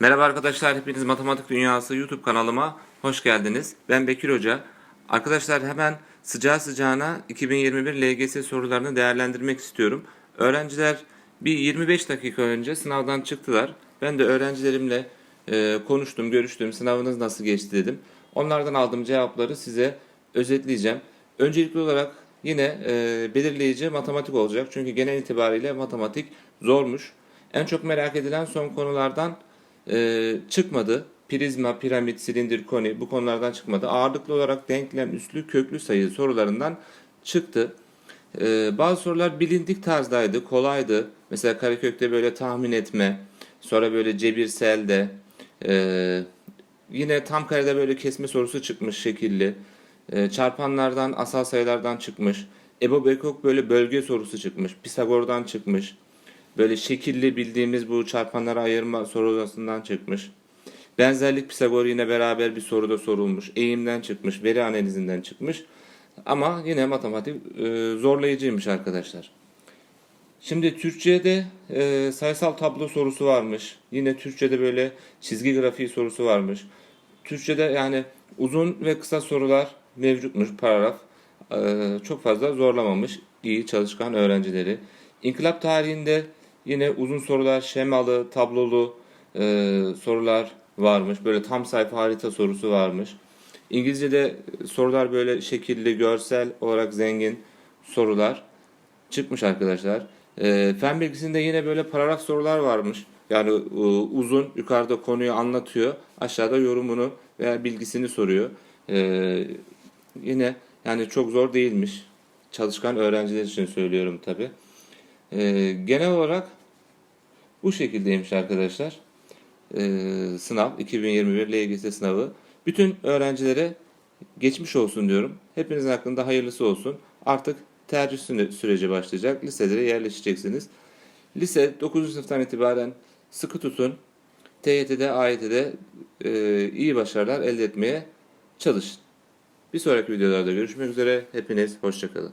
Merhaba arkadaşlar, hepiniz Matematik Dünyası YouTube kanalıma hoş geldiniz. Ben Bekir Hoca. Arkadaşlar hemen sıcağı sıcağına 2021 LGS sorularını değerlendirmek istiyorum. Öğrenciler bir 25 dakika önce sınavdan çıktılar. Ben de öğrencilerimle e, konuştum, görüştüm. Sınavınız nasıl geçti dedim. Onlardan aldığım cevapları size özetleyeceğim. Öncelikli olarak yine e, belirleyici matematik olacak. Çünkü genel itibariyle matematik zormuş. En çok merak edilen son konulardan e, çıkmadı. Prizma, piramit, silindir, koni bu konulardan çıkmadı. Ağırlıklı olarak denklem, üslü, köklü sayı sorularından çıktı. E, bazı sorular bilindik tarzdaydı, kolaydı. Mesela karekökte böyle tahmin etme, sonra böyle cebirselde, e, yine tam karede böyle kesme sorusu çıkmış şekilli. E, çarpanlardan, asal sayılardan çıkmış. Ebo Bekok böyle bölge sorusu çıkmış. Pisagor'dan çıkmış. Böyle şekilli bildiğimiz bu çarpanlara ayırma sorusundan çıkmış. Benzerlik Pisagor yine beraber bir soruda sorulmuş. Eğimden çıkmış, veri analizinden çıkmış. Ama yine matematik e, zorlayıcıymış arkadaşlar. Şimdi Türkçe'de e, sayısal tablo sorusu varmış. Yine Türkçe'de böyle çizgi grafiği sorusu varmış. Türkçe'de yani uzun ve kısa sorular mevcutmuş paragraf. E, çok fazla zorlamamış iyi çalışkan öğrencileri. İnkılap tarihinde yine uzun sorular, şemalı, tablolu e, sorular varmış. Böyle tam sayfa harita sorusu varmış. İngilizce'de sorular böyle şekilli, görsel olarak zengin sorular çıkmış arkadaşlar. E, fen bilgisinde yine böyle paragraf sorular varmış. Yani e, uzun yukarıda konuyu anlatıyor. Aşağıda yorumunu veya bilgisini soruyor. E, yine yani çok zor değilmiş. Çalışkan öğrenciler için söylüyorum tabi. E, genel olarak bu şekildeymiş arkadaşlar. E, sınav 2021 LGS sınavı. Bütün öğrencilere geçmiş olsun diyorum. Hepinizin hakkında hayırlısı olsun. Artık tercih süre- süreci başlayacak. Liselere yerleşeceksiniz. Lise 9. sınıftan itibaren sıkı tutun. TYT'de, AYT'de e, iyi başarılar elde etmeye çalışın. Bir sonraki videolarda görüşmek üzere. Hepiniz hoşçakalın.